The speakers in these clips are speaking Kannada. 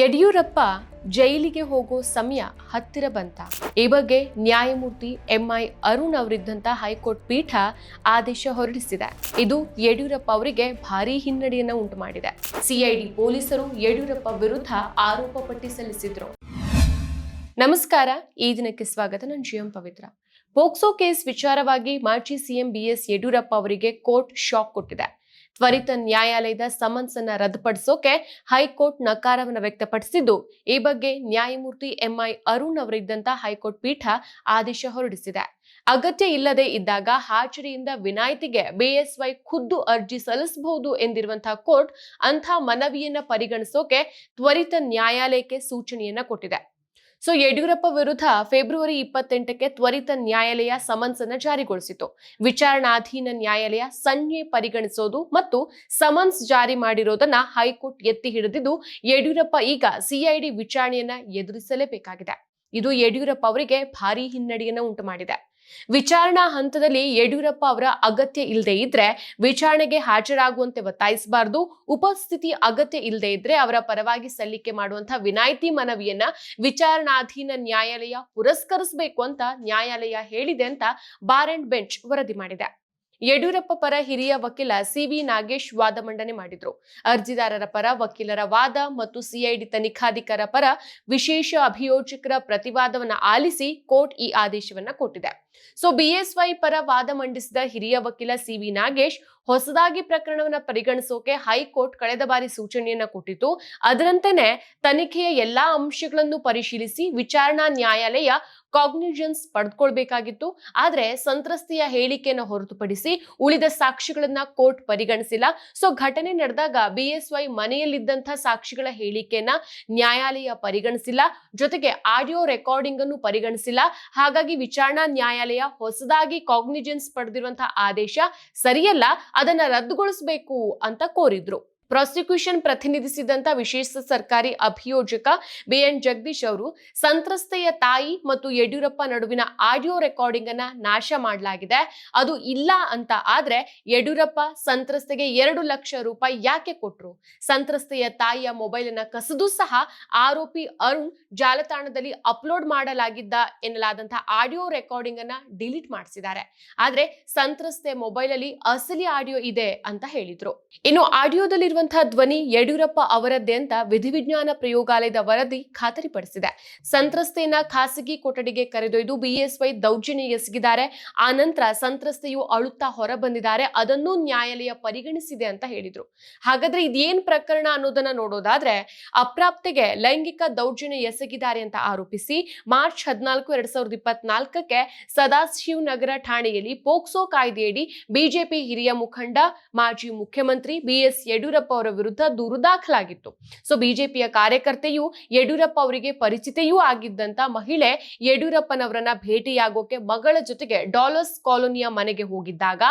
ಯಡಿಯೂರಪ್ಪ ಜೈಲಿಗೆ ಹೋಗೋ ಸಮಯ ಹತ್ತಿರ ಬಂತ. ಈ ಬಗ್ಗೆ ನ್ಯಾಯಮೂರ್ತಿ ಎಂಐ ಅರುಣ್ ಅವರಿದ್ದಂಥ ಹೈಕೋರ್ಟ್ ಪೀಠ ಆದೇಶ ಹೊರಡಿಸಿದೆ. ಇದು ಯಡಿಯೂರಪ್ಪ ಅವರಿಗೆ ಭಾರೀ ಹಿನ್ನಡೆಯನ್ನು ಉಂಟು ಮಾಡಿದೆ ಸಿಐಡಿ ಪೊಲೀಸರು ಯಡಿಯೂರಪ್ಪ ವಿರುದ್ಧ ಆರೋಪ ಪಟ್ಟಿ ಸಲ್ಲಿಸಿದ್ರು. ನಮಸ್ಕಾರ, ಈ ದಿನಕ್ಕೆ ಸ್ವಾಗತ. ನಾನು ಜಿಎಂ ಪವಿತ್ರ. ಪೋಕ್ಸೋ ಕೇಸ್ ವಿಚಾರವಾಗಿ ಮಾಜಿ ಸಿಎಂ ಬಿಎಸ್ ಯಡಿಯೂರಪ್ಪ ಅವರಿಗೆ ಕೋರ್ಟ್ ಶಾಕ್ ಕೊಟ್ಟಿದೆ. ತ್ವರಿತ ನ್ಯಾಯಾಲಯದ ಸಮನ್ಸ್ ಅನ್ನ ರದ್ದುಪಡಿಸೋಕೆ ಹೈಕೋರ್ಟ್ ನಕಾರವನ್ನು ವ್ಯಕ್ತಪಡಿಸಿದ್ದು. ಈ ಬಗ್ಗೆ ನ್ಯಾಯಮೂರ್ತಿ ಎಂಐ ಅರುಣ್ ಅವರಿದ್ದಂತ ಹೈಕೋರ್ಟ್ ಪೀಠ ಆದೇಶ ಹೊರಡಿಸಿದೆ. ಅಗತ್ಯ ಇಲ್ಲದೆ ಇದ್ದಾಗ ಹಾಜರಿಯಿಂದ ವಿನಾಯಿತಿಗೆ ಬಿಎಸ್ವೈ ಖುದ್ದು ಅರ್ಜಿ ಸಲ್ಲಿಸಬಹುದು ಎಂದಿರುವಂತಹ ಕೋರ್ಟ್ ಅಂಥ ಮನವಿಯನ್ನ ಪರಿಗಣಿಸೋಕೆ ತ್ವರಿತ ನ್ಯಾಯಾಲಯಕ್ಕೆ ಸೂಚನೆಯನ್ನ ಕೊಟ್ಟಿದೆ. ಸೊ ಯಡಿಯೂರಪ್ಪ ವಿರುದ್ಧ ಫೆಬ್ರವರಿ ಇಪ್ಪತ್ತೆಂಟಕ್ಕೆ ತ್ವರಿತ ನ್ಯಾಯಾಲಯ ಸಮನ್ಸ್ ಅನ್ನ ಜಾರಿಗೊಳಿಸಿತು. ವಿಚಾರಣಾಧೀನ ನ್ಯಾಯಾಲಯ ಸಂಜೆ ಪರಿಗಣಿಸೋದು ಮತ್ತು ಸಮನ್ಸ್ ಜಾರಿ ಮಾಡಿರೋದನ್ನ ಹೈಕೋರ್ಟ್ ಎತ್ತಿ ಹಿಡಿದಿದ್ದು ಯಡಿಯೂರಪ್ಪ ಈಗ ಸಿಐಡಿ ವಿಚಾರಣೆಯನ್ನ ಎದುರಿಸಲೇಬೇಕಾಗಿದೆ. ಇದು ಯಡಿಯೂರಪ್ಪ ಅವರಿಗೆ ಭಾರೀ ಹಿನ್ನಡೆಯನ್ನು ಉಂಟು ಮಾಡಿದೆ ವಿಚಾರಣಾ ಹಂತದಲ್ಲಿ ಯಡಿಯೂರಪ್ಪ ಅವರ ಅಗತ್ಯ ಇಲ್ಲದೆ ಇದ್ರೆ ವಿಚಾರಣೆಗೆ ಹಾಜರಾಗುವಂತೆ ಒತ್ತಾಯಿಸಬಾರದು, ಉಪಸ್ಥಿತಿ ಅಗತ್ಯ ಇಲ್ಲದೆ ಇದ್ರೆ ಅವರ ಪರವಾಗಿ ಸಲ್ಲಿಕೆ ಮಾಡುವಂತಹ ವಿನಾಯಿತಿ ಮನವಿಯನ್ನ ವಿಚಾರಣಾಧೀನ ನ್ಯಾಯಾಲಯ ಪುರಸ್ಕರಿಸಬೇಕು ಅಂತ ನ್ಯಾಯಾಲಯ ಹೇಳಿದೆ ಅಂತ ಬಾರ್ ಅಂಡ್ ಬೆಂಚ್ ವರದಿ ಮಾಡಿದೆ. ಯಡಿಯೂರಪ್ಪ ಪರ ಹಿರಿಯ ವಕೀಲ ಸಿವಿ ನಾಗೇಶ್ ವಾದ ಮಂಡನೆ ಮಾಡಿದ್ರು. ಅರ್ಜಿದಾರರ ಪರ ವಕೀಲರ ವಾದ ಮತ್ತು ಸಿಐಡಿ ತನಿಖಾಧಿಕಾರ ಪರ ವಿಶೇಷ ಅಭಿಯೋಜಕರ ಪ್ರತಿವಾದವನ್ನು ಆಲಿಸಿ ಕೋರ್ಟ್ ಈ ಆದೇಶವನ್ನ ಕೊಟ್ಟಿದೆ. ಸೊ, ಬಿಎಸ್ವೈ ಪರ ವಾದ ಮಂಡಿಸಿದ ಹಿರಿಯ ವಕೀಲ ಸಿವಿ ನಾಗೇಶ್ ಹೊಸದಾಗಿ ಪ್ರಕರಣವನ್ನ ಪರಿಗಣಿಸೋಕೆ ಹೈಕೋರ್ಟ್ ಕಳೆದ ಬಾರಿ ಸೂಚನೆಯನ್ನ ಕೊಟ್ಟಿತ್ತು. ಅದರಂತೆಯೇ ತನಿಖೆಯ ಎಲ್ಲಾ ಅಂಶಗಳನ್ನು ಪರಿಶೀಲಿಸಿ ವಿಚಾರಣಾ ನ್ಯಾಯಾಲಯ ಕಾಗ್ನಿಜನ್ಸ್ ಪಡೆದುಕೊಳ್ಬೇಕಾಗಿತ್ತು ಆದ್ರೆ ಸಂತ್ರಸ್ತೆಯ ಹೇಳಿಕೆಯನ್ನು ಹೊರತುಪಡಿಸಿ ಉಳಿದ ಸಾಕ್ಷಿಗಳನ್ನ ಕೋರ್ಟ್ ಪರಿಗಣಿಸಿಲ್ಲ. ಸೊ ಘಟನೆ ನಡೆದಾಗ ಬಿಎಸ್ವೈ ಮನೆಯಲ್ಲಿದ್ದಂಥ ಸಾಕ್ಷಿಗಳ ಹೇಳಿಕೆಯನ್ನ ನ್ಯಾಯಾಲಯ ಪರಿಗಣಿಸಿಲ್ಲ. ಜೊತೆಗೆ ಆಡಿಯೋ ರೆಕಾರ್ಡಿಂಗ್ ಅನ್ನು ಪರಿಗಣಿಸಿಲ್ಲ. ಹಾಗಾಗಿ ವಿಚಾರಣಾ ನ್ಯಾಯಾಲಯ ಹೊಸದಾಗಿ ಕಾಗ್ನಿಜನ್ಸ್ ಪಡೆದಿರುವಂತಹ ಆದೇಶ ಸರಿಯಲ್ಲ. ಅದನ್ನ ರದ್ದುಗೊಳಿಸಬೇಕು ಅಂತ ಕೋರಿದ್ರು. ಪ್ರಾಸಿಕ್ಯೂಷನ್ ಪ್ರತಿನಿಧಿಸಿದಂತ ವಿಶೇಷ ಸರ್ಕಾರಿ ಅಭಿಯೋಜಕ ಬಿಎನ್ ಜಗದೀಶ್ ಅವರು ಸಂತ್ರಸ್ತೆಯ ತಾಯಿ ಮತ್ತು ಯಡಿಯೂರಪ್ಪ ನಡುವಿನ ಆಡಿಯೋ ರೆಕಾರ್ಡಿಂಗ್ ಅನ್ನ ನಾಶ ಮಾಡಲಾಗಿದೆ. ಅದು ಇಲ್ಲ ಅಂತ ಆದ್ರೆ ಯಡಿಯೂರಪ್ಪ ಸಂತ್ರಸ್ತೆಗೆ ಎರಡು ಲಕ್ಷ ರೂಪಾಯಿ ಯಾಕೆ ಕೊಟ್ರು? ಸಂತ್ರಸ್ತೆಯ ತಾಯಿಯ ಮೊಬೈಲ್ ಅನ್ನ ಕಸಿದು ಸಹ ಆರೋಪಿ ಅರುಣ್ ಜಾಲತಾಣದಲ್ಲಿ ಅಪ್ಲೋಡ್ ಮಾಡಲಾಗಿದ್ದ ಎನ್ನಲಾದಂತಹ ಆಡಿಯೋ ರೆಕಾರ್ಡಿಂಗ್ ಅನ್ನ ಡಿಲೀಟ್ ಮಾಡಿಸಿದ್ದಾರೆ. ಆದ್ರೆ ಸಂತ್ರಸ್ತೆ ಮೊಬೈಲ್ ಅಲ್ಲಿ ಅಸಲಿ ಆಡಿಯೋ ಇದೆ ಅಂತ ಹೇಳಿದ್ರು. ಇನ್ನು ಆಡಿಯೋದಲ್ಲಿರುವಂತಹ ಧ್ವನಿ ಯಡಿಯೂರಪ್ಪ ಅವರದ್ದೇ ಅಂತ ವಿಧಿವಿಜ್ಞಾನ ಪ್ರಯೋಗಾಲಯದ ವರದಿ ಖಾತರಿಪಡಿಸಿದೆ. ಸಂತ್ರಸ್ತೆಯನ್ನ ಖಾಸಗಿ ಕೊಠಡಿಗೆ ಕರೆದೊಯ್ದು ಬಿಎಸ್ವೈ ದೌರ್ಜನ್ಯ ಎಸಗಿದ್ದಾರೆ. ಆ ನಂತರ ಸಂತ್ರಸ್ತೆಯು ಅಳುತ್ತಾ ಹೊರ ಬಂದಿದ್ದಾರೆ ಅದನ್ನು ನ್ಯಾಯಾಲಯ ಪರಿಗಣಿಸಿದೆ ಅಂತ ಹೇಳಿದ್ರು. ಹಾಗಾದ್ರೆ ಇದೇನ್ ಪ್ರಕರಣ ಅನ್ನೋದನ್ನ ನೋಡೋದಾದ್ರೆ ಅಪ್ರಾಪ್ತಿಗೆ ಲೈಂಗಿಕ ದೌರ್ಜನ್ಯ ಎಸಗಿದ್ದಾರೆ ಅಂತ ಆರೋಪಿಸಿ ಮಾರ್ಚ್ ಹದಿನಾಲ್ಕು, ಎರಡ್ ಸಾವಿರದ ಇಪ್ಪತ್ನಾಲ್ಕಕ್ಕೆ ಸದಾಶಿವ್ ನಗರ ಠಾಣೆಯಲ್ಲಿ ಪೋಕ್ಸೋ ಕಾಯ್ದೆಯಡಿ ಬಿಜೆಪಿ ಹಿರಿಯ ಮುಖಂಡ, ಮಾಜಿ ಮುಖ್ಯಮಂತ್ರಿ ಬಿಎಸ್ ಯಡಿಯೂರಪ್ಪ ಅವರ ವಿರುದ್ಧ ದೂರು ದಾಖಲಾಗಿತ್ತು. ಸೊ ಬಿಜೆಪಿಯ ಕಾರ್ಯಕರ್ತೆಯು ಯಡಿಯೂರಪ್ಪ ಅವರಿಗೆ ಪರಿಚಿತೆಯೂ ಆಗಿದ್ದಂತ ಮಹಿಳೆ ಯಡಿಯೂರಪ್ಪನವರನ್ನ ಭೇಟಿಯಾಗೋಕೆ ಮಗಳ ಜೊತೆಗೆ ಡಾಲರ್ಸ್ ಕಾಲೋನಿಯ ಮನೆಗೆ ಹೋಗಿದ್ದಾಗ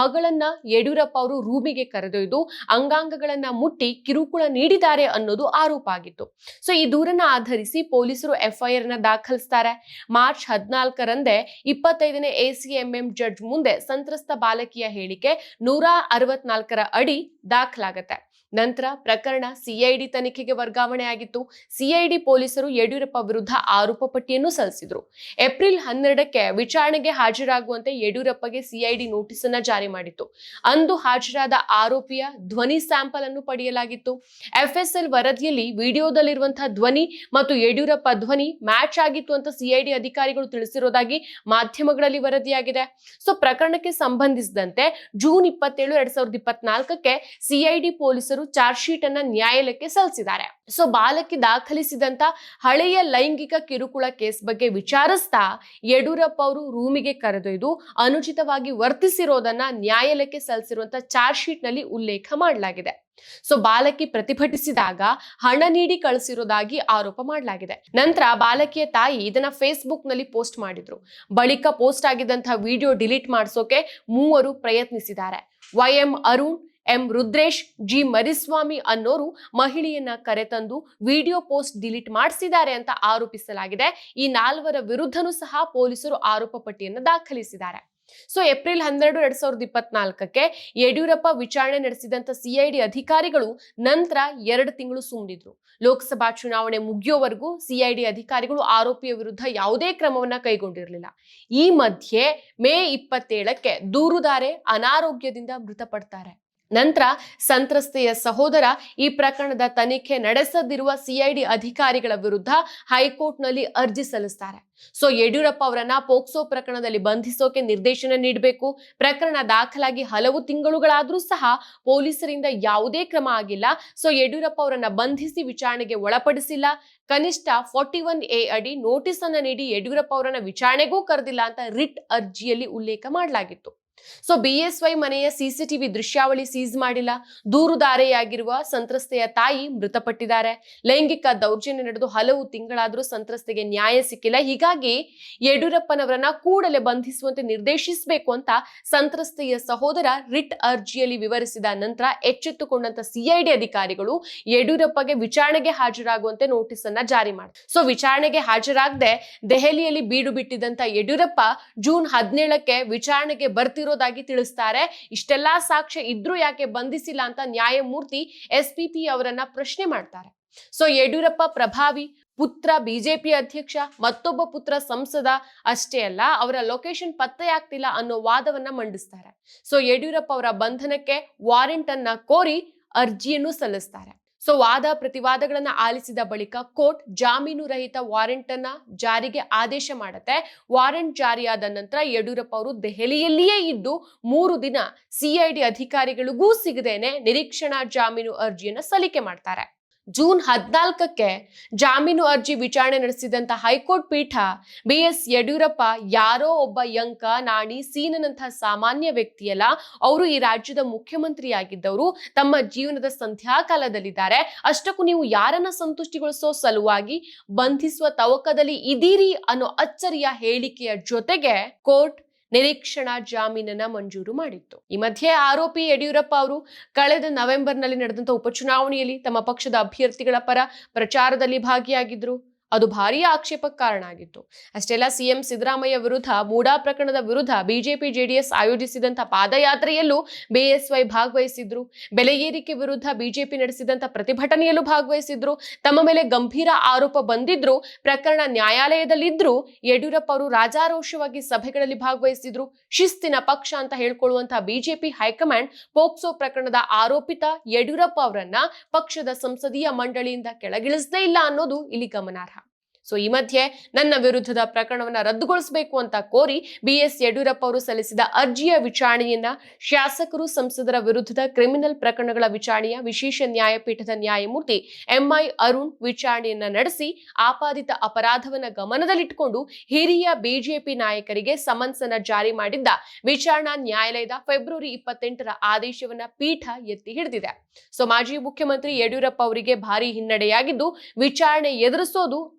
ಮಗಳನ್ನ ಯಡಿಯೂರಪ್ಪ ಅವರು ರೂಮಿಗೆ ಕರೆದೊಯ್ದು ಅಂಗಾಂಗಗಳನ್ನ ಮುಟ್ಟಿ ಕಿರುಕುಳ ನೀಡಿದ್ದಾರೆ ಅನ್ನೋದು ಆರೋಪ ಆಗಿತ್ತು. ಸೊ ಈ ದೂರನ್ನ ಆಧರಿಸಿ ಪೊಲೀಸರು ಎಫ್ಐಆರ್ನ ದಾಖಲಿಸ್ತಾರೆ. ಮಾರ್ಚ್ ಹದಿನಾಲ್ಕರಂದೇ ಇಪ್ಪತ್ತೈದನೇ ಎಸಿಎಂಎಂ ಜಡ್ಜ್ ಮುಂದೆ ಸಂತ್ರಸ್ತ ಬಾಲಕಿಯ ಹೇಳಿಕೆ ನೂರ ಅರವತ್ನಾಲ್ಕರ ಅಡಿ ದಾಖಲಾಗತ್ತೆ. ನಂತರ ಪ್ರಕರಣ ಸಿಐಡಿ ತನಿಖೆಗೆ ವರ್ಗಾವಣೆ ಆಗಿತ್ತು ಸಿಐಡಿ ಪೊಲೀಸರು ಯಡಿಯೂರಪ್ಪ ವಿರುದ್ಧ ಆರೋಪ ಪಟ್ಟಿಯನ್ನು ಸಲ್ಲಿಸಿದ್ರು. ಏಪ್ರಿಲ್ ಹನ್ನೆರಡಕ್ಕೆ ವಿಚಾರಣೆಗೆ ಹಾಜರಾಗುವಂತೆ ಯಡಿಯೂರಪ್ಪಗೆ ಸಿಐಡಿ ನೋಟಿಸ್ ಅನ್ನ ಜಾರಿ ಮಾಡಿತ್ತು. ಅಂದು ಹಾಜರಾದ ಆರೋಪಿಯ ಧ್ವನಿ ಸ್ಯಾಂಪಲ್ ಅನ್ನು ಪಡೆಯಲಾಗಿತ್ತು. ಎಫ್ಎಸ್ಎಲ್ ವರದಿಯಲ್ಲಿ ವಿಡಿಯೋದಲ್ಲಿರುವಂತಹ ಧ್ವನಿ ಮತ್ತು ಯಡಿಯೂರಪ್ಪ ಧ್ವನಿ ಮ್ಯಾಚ್ ಆಗಿತ್ತು ಅಂತ ಸಿಐಡಿ ಅಧಿಕಾರಿಗಳು ತಿಳಿಸಿರೋದಾಗಿ ಮಾಧ್ಯಮಗಳಲ್ಲಿ ವರದಿಯಾಗಿದೆ. ಸೊ, ಪ್ರಕರಣಕ್ಕೆ ಸಂಬಂಧಿಸಿದಂತೆ ಜೂನ್ ಇಪ್ಪತ್ತೇಳು, ಎರಡ್ ಸಾವಿರದ ಇಪ್ಪತ್ನಾಲ್ಕಕ್ಕೆ ಸಿಐಡಿ ಪೊಲೀಸರು ಚಾರ್ಜ್ ಶೀಟ್ ಅನ್ನ ನ್ಯಾಯಾಲಯಕ್ಕೆ ಸಲ್ಲಿಸಿದ್ದಾರೆ. ಸೊ ಬಾಲಕಿ ದಾಖಲಿಸಿದಂತ ಹಳೆಯ ಲೈಂಗಿಕ ಕಿರುಕುಳ ಕೇಸ್ ಬಗ್ಗೆ ವಿಚಾರಿಸ್ತಾ ಯಡಿಯೂರಪ್ಪ ಅವರು ರೂಮಿಗೆ ಕರೆದೊಯ್ದು ಅನುಚಿತವಾಗಿ ವರ್ತಿಸಿರೋದನ್ನ ನ್ಯಾಯಾಲಯಕ್ಕೆ ಸಲ್ಲಿಸಿರುವಂತ ಚಾರ್ಜ್ ಶೀಟ್ನಲ್ಲಿ ಉಲ್ಲೇಖ ಮಾಡಲಾಗಿದೆ. ಸೊ ಬಾಲಕಿ ಪ್ರತಿಭಟಿಸಿದಾಗ ಹಣ ನೀಡಿ ಕಳಿಸಿರೋದಾಗಿ ಆರೋಪ ಮಾಡಲಾಗಿದೆ. ನಂತರ ಬಾಲಕಿಯ ತಾಯಿ ಇದನ್ನ ಫೇಸ್ಬುಕ್ನಲ್ಲಿ ಪೋಸ್ಟ್ ಮಾಡಿದ್ರು. ಬಳಿಕ ಪೋಸ್ಟ್ ಆಗಿದ್ದಂತಹ ವಿಡಿಯೋ ಡಿಲೀಟ್ ಮಾಡಿಸೋಕೆ ಮೂವರು ಪ್ರಯತ್ನಿಸಿದ್ದಾರೆ. Y M Arun M Rudresh, G Mariswamy ಅನ್ನೋರು ಮಹಿಳೆಯನ್ನ ಕರೆತಂದು ವಿಡಿಯೋ ಪೋಸ್ಟ್ ಡಿಲೀಟ್ ಮಾಡಿಸಿದ್ದಾರೆ ಅಂತ ಆರೋಪಿಸಲಾಗಿದೆ. ಈ ನಾಲ್ವರ ವಿರುದ್ಧನೂ ಸಹ ಪೊಲೀಸರು ಆರೋಪ ಪಟ್ಟಿಯನ್ನು ದಾಖಲಿಸಿದ್ದಾರೆ. ಸೊ, ಏಪ್ರಿಲ್ ಹನ್ನೆರಡು ಎರಡ್ ಸಾವಿರದ ಇಪ್ಪತ್ನಾಲ್ಕಕ್ಕೆ ಯಡಿಯೂರಪ್ಪ ವಿಚಾರಣೆ ನಡೆಸಿದಂತ ಸಿಐಡಿ ಅಧಿಕಾರಿಗಳು ನಂತರ ಎರಡು ತಿಂಗಳು ಸುಮ್ಮನಿದ್ರು ಲೋಕಸಭಾ ಚುನಾವಣೆ ಮುಗಿಯೋವರೆಗೂ ಸಿಐಡಿ ಅಧಿಕಾರಿಗಳು ಆರೋಪಿಯ ವಿರುದ್ಧ ಯಾವುದೇ ಕ್ರಮವನ್ನ ಕೈಗೊಂಡಿರಲಿಲ್ಲ. ಈ ಮಧ್ಯೆ ಮೇ ಇಪ್ಪತ್ತೇಳಕ್ಕೆ ದೂರುದಾರೆ ಅನಾರೋಗ್ಯದಿಂದ ಮೃತಪಡ್ತಾರೆ. ನಂತರ ಸಂತ್ರಸ್ತೆಯ ಸಹೋದರ ಈ ಪ್ರಕರಣದ ತನಿಖೆ ನಡೆಸದಿರುವ ಸಿಐಡಿ ಅಧಿಕಾರಿಗಳ ವಿರುದ್ಧ ಹೈಕೋರ್ಟ್ನಲ್ಲಿ ಅರ್ಜಿ ಸಲ್ಲಿಸ್ತಾರೆ. ಸೊ ಯಡಿಯೂರಪ್ಪ ಅವರನ್ನ ಪೋಕ್ಸೋ ಪ್ರಕರಣದಲ್ಲಿ ಬಂಧಿಸೋಕೆ ನಿರ್ದೇಶನ ನೀಡಬೇಕು. ಪ್ರಕರಣ ದಾಖಲಾಗಿ ಹಲವು ತಿಂಗಳುಗಳಾದ್ರೂ ಸಹ ಪೊಲೀಸರಿಂದ ಯಾವುದೇ ಕ್ರಮ ಆಗಿಲ್ಲ. ಸೊ ಯಡಿಯೂರಪ್ಪ ಅವರನ್ನ ಬಂಧಿಸಿ ವಿಚಾರಣೆಗೆ ಒಳಪಡಿಸಿಲ್ಲ. ಕನಿಷ್ಠ ಫಾರ್ಟಿ ಒನ್ ಎ ಅಡಿ ನೋಟಿಸ್ ಅನ್ನ ನೀಡಿ ಯಡಿಯೂರಪ್ಪ ಅವರನ್ನ ವಿಚಾರಣೆಗೂ ಕರೆದಿಲ್ಲ ಅಂತ ರಿಟ್ ಅರ್ಜಿಯಲ್ಲಿ ಉಲ್ಲೇಖ ಮಾಡಲಾಗಿತ್ತು. ಸೊ ಬಿಎಸ್ವೈ ಮನೆಯ ಸಿಸಿಟಿವಿ ದೃಶ್ಯಾವಳಿ ಸೀಸ್ ಮಾಡಿಲ್ಲ. ದೂರುದಾರೆಯಾಗಿರುವ ಸಂತ್ರಸ್ತೆಯ ತಾಯಿ ಮೃತಪಟ್ಟಿದ್ದಾರೆ. ಲೈಂಗಿಕ ದೌರ್ಜನ್ಯ ನಡೆದು ಹಲವು ತಿಂಗಳಾದರೂ ಸಂತ್ರಸ್ತೆಗೆ ನ್ಯಾಯ ಸಿಕ್ಕಿಲ್ಲ. ಹೀಗಾಗಿ ಯಡಿಯೂರಪ್ಪನವರನ್ನ ಕೂಡಲೇ ಬಂಧಿಸುವಂತೆ ನಿರ್ದೇಶಿಸಬೇಕು ಅಂತ ಸಂತ್ರಸ್ತೆಯ ಸಹೋದರ ರಿಟ್ ಅರ್ಜಿಯಲ್ಲಿ ವಿವರಿಸಿದ ನಂತರ ಎಚ್ಚೆತ್ತುಕೊಂಡಂತ ಸಿಐಡಿ ಅಧಿಕಾರಿಗಳು ಯಡಿಯೂರಪ್ಪಗೆ ವಿಚಾರಣೆಗೆ ಹಾಜರಾಗುವಂತೆ ನೋಟಿಸ್ ಅನ್ನ ಜಾರಿ ಮಾಡಿದ್ರು ಸೊ ವಿಚಾರಣೆಗೆ ಹಾಜರಾಗದೆ ದೆಹಲಿಯಲ್ಲಿ ಬೀಡು ಬಿಟ್ಟಿದ್ದಂತ ಯಡಿಯೂರಪ್ಪ ಜೂನ್ ಹದಿನೇಳಕ್ಕೆ ವಿಚಾರಣೆಗೆ ಬರ್ತಿರೋದಾಗಿ ತಿಳಿಸ್ತಾರೆ. ಇಷ್ಟೆಲ್ಲಾ ಸಾಕ್ಷ್ಯ ಇದ್ರೂ ಯಾಕೆ ಬಂಧಿಸಿಲ್ಲ ಅಂತ ನ್ಯಾಯಮೂರ್ತಿ ಎಸ್ ಪಿ ಪಿ ಅವರನ್ನ ಪ್ರಶ್ನೆ ಮಾಡ್ತಾರೆ. ಸೊ, ಯಡಿಯೂರಪ್ಪ ಪ್ರಭಾವಿ, ಪುತ್ರ ಬಿಜೆಪಿ ಅಧ್ಯಕ್ಷ, ಮತ್ತೊಬ್ಬ ಪುತ್ರ ಸಂಸದ ಅಷ್ಟೇ ಅಲ್ಲ, ಅವರ ಲೊಕೇಶನ್ ಪತ್ತೆಯಾಗ್ತಿಲ್ಲ ಅನ್ನೋ ವಾದವನ್ನ ಮಂಡಿಸ್ತಾರೆ. ಸೊ, ಯಡಿಯೂರಪ್ಪ ಅವರ ಬಂಧನಕ್ಕೆ ವಾರೆಂಟ್ ಅನ್ನ ಕೋರಿ ಅರ್ಜಿಯನ್ನು ಸಲ್ಲಿಸ್ತಾರೆ. ಸೊ ವಾದ ಪ್ರತಿವಾದಗಳನ್ನ ಆಲಿಸಿದ ಬಳಿಕ ಕೋರ್ಟ್ ಜಾಮೀನು ರಹಿತ ವಾರೆಂಟ್ ಅನ್ನ ಜಾರಿಗೆ ಆದೇಶ ಮಾಡುತ್ತೆ. ವಾರೆಂಟ್ ಜಾರಿಯಾದ ನಂತರ ಯಡಿಯೂರಪ್ಪ ಅವರು ದೆಹಲಿಯಲ್ಲಿಯೇ ಇದ್ದು ಮೂರು ದಿನ ಸಿಐಡಿ ಅಧಿಕಾರಿಗಳಿಗೂ ಸಿಗದೇನೆ ನಿರೀಕ್ಷಣಾ ಜಾಮೀನು ಅರ್ಜಿಯನ್ನು ಸಲ್ಲಿಕೆ ಮಾಡ್ತಾರೆ. ಜೂನ್ ಹದಿನಾಲ್ಕಕ್ಕೆ ಜಾಮೀನು ಅರ್ಜಿ ವಿಚಾರಣೆ ನಡೆಸಿದಂತ ಹೈಕೋರ್ಟ್ ಪೀಠ ಬಿ ಎಸ್ ಯಡಿಯೂರಪ್ಪ ಯಾರೋ ಒಬ್ಬ ಯಂಕ, ನಾಣಿ ಸೀನನಂತಹ ಸಾಮಾನ್ಯ ವ್ಯಕ್ತಿಯಲ್ಲ, ಅವರು ಈ ರಾಜ್ಯದ ಮುಖ್ಯಮಂತ್ರಿಯಾಗಿದ್ದವರು, ತಮ್ಮ ಜೀವನದ ಸಂಧ್ಯಾಕಾಲದಲ್ಲಿದ್ದಾರೆ. ಅಷ್ಟಕ್ಕೂ ನೀವು ಯಾರನ್ನ ಸಂತುಷ್ಟಿಗೊಳಿಸೋ ಸಲುವಾಗಿ ಬಂಧಿಸುವ ತವಕದಲ್ಲಿ ಇದೀರಿ ಅನ್ನೋ ಅಚ್ಚರಿಯ ಹೇಳಿಕೆಯ ಜೊತೆಗೆ ಕೋರ್ಟ್ ನಿರೀಕ್ಷಣಾ ಜಾಮೀನನ್ನ ಮಂಜೂರು ಮಾಡಿತ್ತು. ಈ ಮಧ್ಯೆ ಆರೋಪಿ ಯಡಿಯೂರಪ್ಪ ಅವರು ಕಳೆದ ನವೆಂಬರ್ನಲ್ಲಿ ನಡೆದಂತಹ ಉಪಚುನಾವಣೆಯಲ್ಲಿ ತಮ್ಮ ಪಕ್ಷದ ಅಭ್ಯರ್ಥಿಗಳ ಪರ ಪ್ರಚಾರದಲ್ಲಿ ಭಾಗಿಯಾಗಿದ್ರು. ಅದು ಭಾರೀ ಆಕ್ಷೇಪಕ್ಕೆ ಕಾರಣ ಆಗಿತ್ತು. ಅಷ್ಟೆಲ್ಲ ಸಿಎಂ ಸಿದ್ದರಾಮಯ್ಯ ವಿರುದ್ಧ ಮೂಡಾ ಪ್ರಕರಣದ ವಿರುದ್ಧ ಬಿಜೆಪಿ, ಜೆಡಿಎಸ್ ಆಯೋಜಿಸಿದಂಥ ಪಾದಯಾತ್ರೆಯಲ್ಲೂ ಬಿಎಸ್ವೈ ಭಾಗವಹಿಸಿದ್ರು. ಬೆಲೆ ಏರಿಕೆ ವಿರುದ್ಧ ಬಿಜೆಪಿ ನಡೆಸಿದಂಥ ಪ್ರತಿಭಟನೆಯಲ್ಲೂ ಭಾಗವಹಿಸಿದ್ರು. ತಮ್ಮ ಮೇಲೆ ಗಂಭೀರ ಆರೋಪ ಬಂದಿದ್ರು, ಪ್ರಕರಣ ನ್ಯಾಯಾಲಯದಲ್ಲಿದ್ರು ಯಡಿಯೂರಪ್ಪ ಅವರು ರಾಜಾರೋಷವಾಗಿ ಸಭೆಗಳಲ್ಲಿ ಭಾಗವಹಿಸಿದ್ರು. ಶಿಸ್ತಿನ ಪಕ್ಷ ಅಂತ ಹೇಳ್ಕೊಳ್ಳುವಂತಹ ಬಿಜೆಪಿ ಹೈಕಮಾಂಡ್ ಪೋಕ್ಸೋ ಪ್ರಕರಣದ ಆರೋಪಿತ ಯಡಿಯೂರಪ್ಪ ಅವರನ್ನ ಪಕ್ಷದ ಸಂಸದೀಯ ಮಂಡಳಿಯಿಂದ ಕೆಳಗಿಳಿಸದೇ ಇಲ್ಲ ಅನ್ನೋದು ಇಲ್ಲಿ ಗಮನಾರ್ಹ. ಸೊ ಈ ಮಧ್ಯೆ ನನ್ನ ವಿರುದ್ಧದ ಪ್ರಕರಣವನ್ನ ರದ್ದುಗೊಳಿಸಬೇಕು ಅಂತ ಕೋರಿ ಬಿ ಎಸ್ ಯಡಿಯೂರಪ್ಪ ಅವರು ಸಲ್ಲಿಸಿದ ಅರ್ಜಿಯ ವಿಚಾರಣೆಯನ್ನ ಶಾಸಕರು ಸಂಸದರ ವಿರುದ್ಧದ ಕ್ರಿಮಿನಲ್ ಪ್ರಕರಣಗಳ ವಿಚಾರಣೆಯ ವಿಶೇಷ ನ್ಯಾಯಪೀಠದ ನ್ಯಾಯಮೂರ್ತಿ ಎಂಐ ಅರುಣ್ ವಿಚಾರಣೆಯನ್ನ ನಡೆಸಿ ಆಪಾದಿತ ಅಪರಾಧವನ್ನ ಗಮನದಲ್ಲಿಟ್ಟುಕೊಂಡು ಹಿರಿಯ ಬಿಜೆಪಿ ನಾಯಕರಿಗೆ ಸಮನ್ಸ್ ಅನ್ನ ಜಾರಿ ಮಾಡಿದ್ದ ವಿಚಾರಣಾ ನ್ಯಾಯಾಲಯದ ಫೆಬ್ರವರಿ ಇಪ್ಪತ್ತೆಂಟರ ಆದೇಶವನ್ನ ಪೀಠ ಎತ್ತಿ ಹಿಡಿದಿದೆ. ಸೊ ಮಾಜಿ ಮುಖ್ಯಮಂತ್ರಿ ಯಡಿಯೂರಪ್ಪ ಅವರಿಗೆ ಭಾರಿ ಹಿನ್ನಡೆಯಾಗಿದ್ದು ವಿಚಾರಣೆ ಎದುರಿಸೋದು